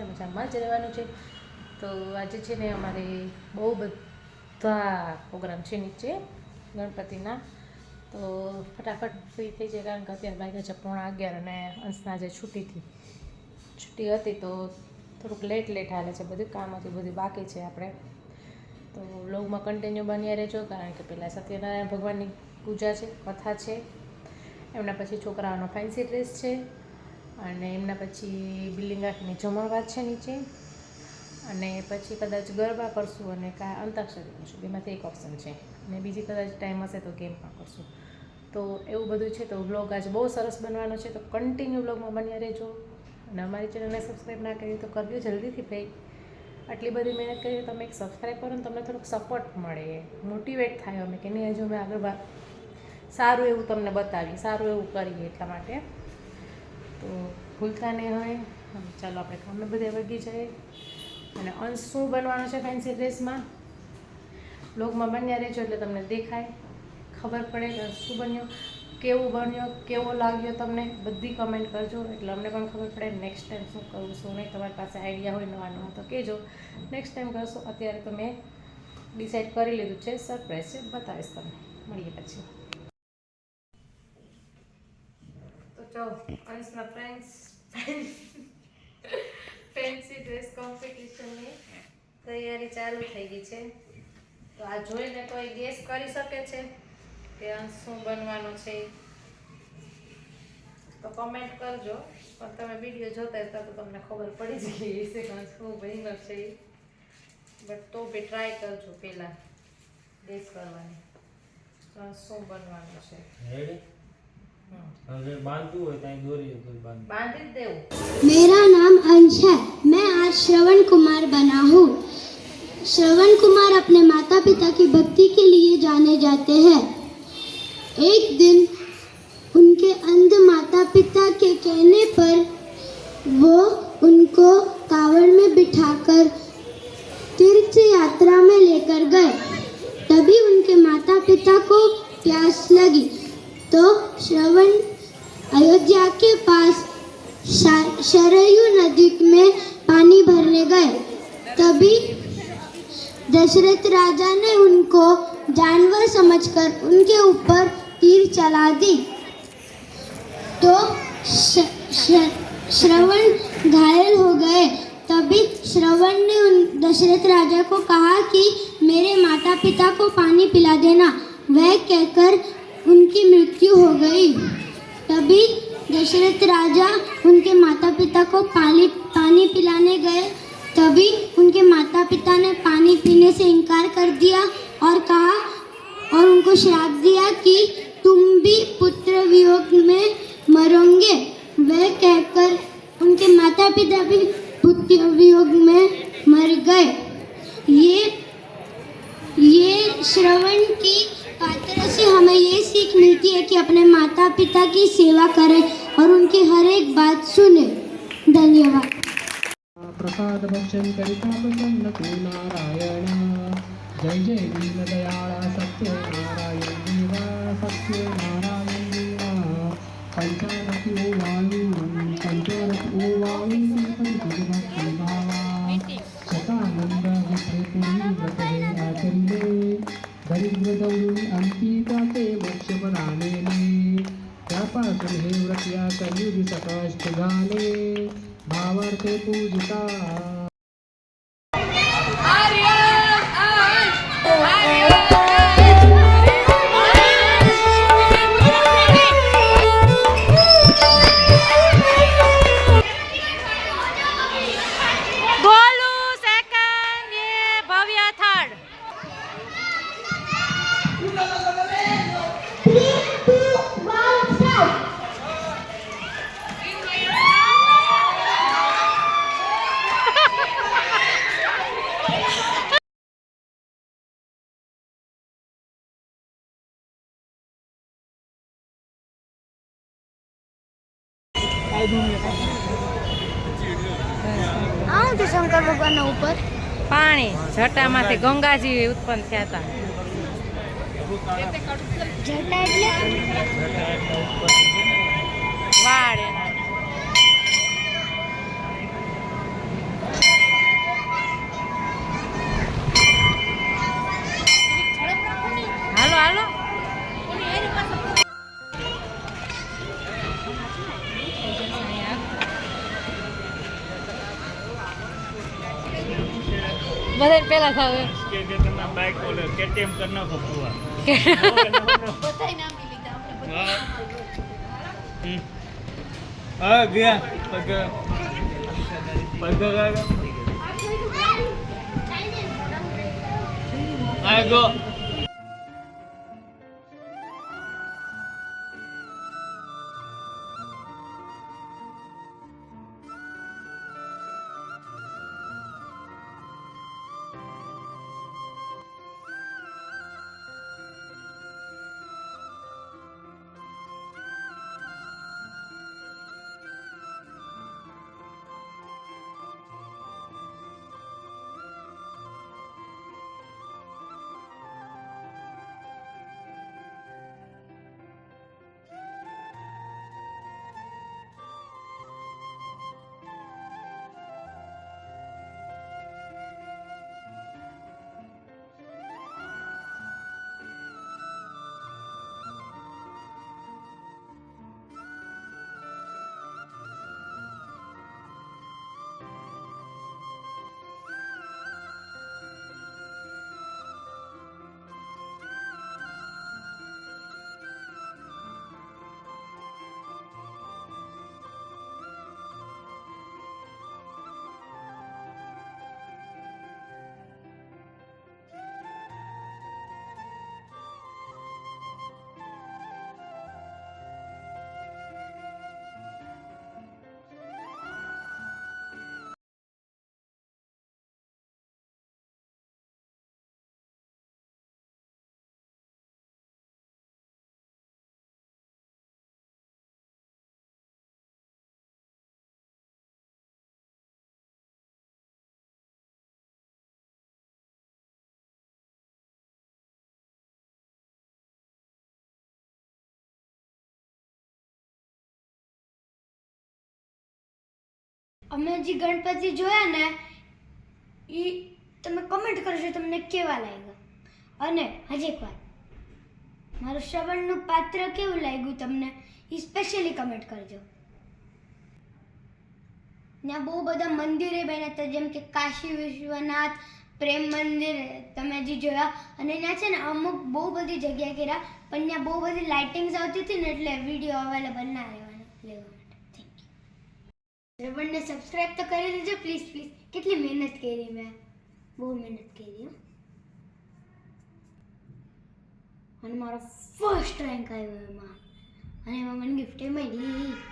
અને મજામાં જ રહેવાનું છે. તો આજે છે ને અમારે બહુ બધા પ્રોગ્રામ છે નીચે ગણપતિના. તો ફટાફટ ફ્રી થઈ જાય કારણ કે અત્યારે વાગ્યા છે પોણા અગિયાર અને અંશના જે છુટ્ટીથી છુટ્ટી હતી તો થોડુંક લેટ લેટ હાલે છે બધું કામ હતું, બધું બાકી છે આપણે. તો વ્લોગમાં કન્ટિન્યુ બન્યા રહેજો કારણ કે પહેલાં સત્યનારાયણ ભગવાનની પૂજા છે, કથા છે. એમના પછી છોકરાઓનો ફેન્સી ડ્રેસ છે. અને એમના પછી બિલ્ડિંગ રાખીને જમણવાર છે નીચે. અને પછી કદાચ ગરબા કરશું અને કા અંતાક્ષરી કરશું. બેમાંથી એક ઓપ્શન છે. અને બીજી કદાચ ટાઈમ હશે તો ગેમ પણ કરશું. તો એવું બધું છે તો વ્લોગ આજે બહુ સરસ બનવાનો છે. તો કન્ટિન્યુ વ્લોગમાં બન્યા રહેજો. અને અમારી ચેનલને સબસ્ક્રાઈબ ના કરી તો કરજો જલ્દીથી ભાઈ. આટલી બધી મહેનત કરી તમે એક સબસ્ક્રાઈબ કરો ને તમને થોડોક સપોર્ટ મળે. મોટિવેટ થાય અમે કે નહીં, હજુ અમે આગળ સારું એવું તમને બતાવીએ. સારું એવું કરીએ એટલા માટે. તો ભૂલતા નહીં હવે ચાલો આપણે કામે બધે વગી જઈએ. અને અંશ શું બનવાનો છે ફેન્સી ડ્રેસમાં બ્લોગમાં બન્યા રહેજો એટલે તમને દેખાય. ખબર પડે કે શું બન્યો, કેવું બન્યો, કેવો લાગ્યો તમને? બધી કમેન્ટ કરજો. એટલે અમને પણ ખબર પડે નેક્સ્ટ ટાઈમ શું કરવું, શું નહીં. તમારી પાસે આઈડિયા હોય નવા નવા, તો કહેજો. નેક્સ્ટ ટાઈમ કરશો, અત્યારે તો મેં ડિસાઈડ કરી લીધું છે. સરપ્રાઈઝ છે. બતાવીશ તમને. મળીએ પછી તો જો અંશના ફ્રેન્ડ્સ ફેન્સી ડ્રેસ કોમ્પિટિશનની તૈયારી ચાલુ થઈ ગઈ છે. તો આ જોઈને કોઈ ગેસ કરી શકે છે કે અંશ શું બનવાનો છે. તો કમેન્ટ કરજો. પણ તમે વીડિયો જોતા હતા તો તમને ખબર પડી જ ગઈ હશે કે શું બન્યો છે. બટ તો બી ટ્રાય કરજો પહેલાં ગેસ કરવાની. શું બનવાનું છે. मेरा नाम अंश है। मैं आज श्रवण कुमार बना हूँ। श्रवण कुमार अपने माता पिता की भक्ति के लिए जाने जाते हैं। एक दिन उनके अंध माता पिता के कहने पर वो उनको कावड़ में बिठाकर तीर्थ यात्रा में लेकर गए। तभी उनके माता पिता को प्यास लगी। तो श्रवण अयोध्या के पास शरयू नदी में पानी भरने गए। तभी दशरथ राजा ने उनको जानवर समझकर उनके ऊपर तीर चला दी। तो श्रवण घायल हो गए। तभी श्रवण ने उन, दशरथ राजा को कहा कि मेरे माता पिता को पानी पिला देना। वह कहकर उनकी मृत्यु हो गई। तभी दशरथ राजा उनके माता पिता को पानी पानी पिलाने गए। तभी उनके माता पिता ने पानी पीने से इनकार कर दिया और कहा और उनको श्राप दिया कि तुम भी पुत्र वियोग में मरोगे। वह कहकर उनके माता पिता भी पुत्र वियोग में मर गए। कि अपने माता पिता की सेवा करें और उनकी हर एक बात सुने। धन्यवाद। प्रसाद भक्षण करिता प्रसन्न तू नारायण जय जय दीन दयाला सत्य नारायण देवा। सत्य नारायण देवा पंचानकी वायु दरिद्र दौडून अंती जाते मोक्षपदाने त्यापासून हे व्रत या कलियुगी सकष्ट झाले भावार्थे पूजिता આવું તો શંકર ભગવાનના ઉપર? પાણી જટામાંથી ગંગાજી ઉત્પન્ન થયા હતા. જટા એટલે બધા પહેલા થાવે કે કે તમે બાઇક ઓલે કેટીએમ કરી નાખો હા. હમ. હા ગયા. પગ પગ ગયા આ ગો. અમે જે ગણપતિ જોયા ને એ તમે કમેન્ટ કરજો, તમને કેવા લાગ્યા. અને હજી એક વાત. મારું શ્રવણનું પાત્ર કેવું લાગ્યું તમને એ સ્પેશિયલી કમેન્ટ કરજો. ત્યાં બહુ બધા મંદિરે બન્યા હતા, જેમ કે કાશી વિશ્વનાથ, પ્રેમ મંદિર, તમે જે જોયા. અને ત્યાં છે ને અમુક બહુ બધી જગ્યા કર્યા, પણ ત્યાં બહુ બધી લાઇટિંગ્સ આવતી હતી ને, એટલે વીડિયો અવેલેબલ ના રહેવાના લેવા માટે થેન્ક યુ સબસ્ક્રાઈબ તો કરી દેજો પ્લીઝ પ્લીઝ કેટલી મહેનત કરી મેં. બહુ મહેનત કરી અને મારો ફર્સ્ટ રેન્ક આવ્યો એમાં. અને એમાં મને ગિફ્ટ મળી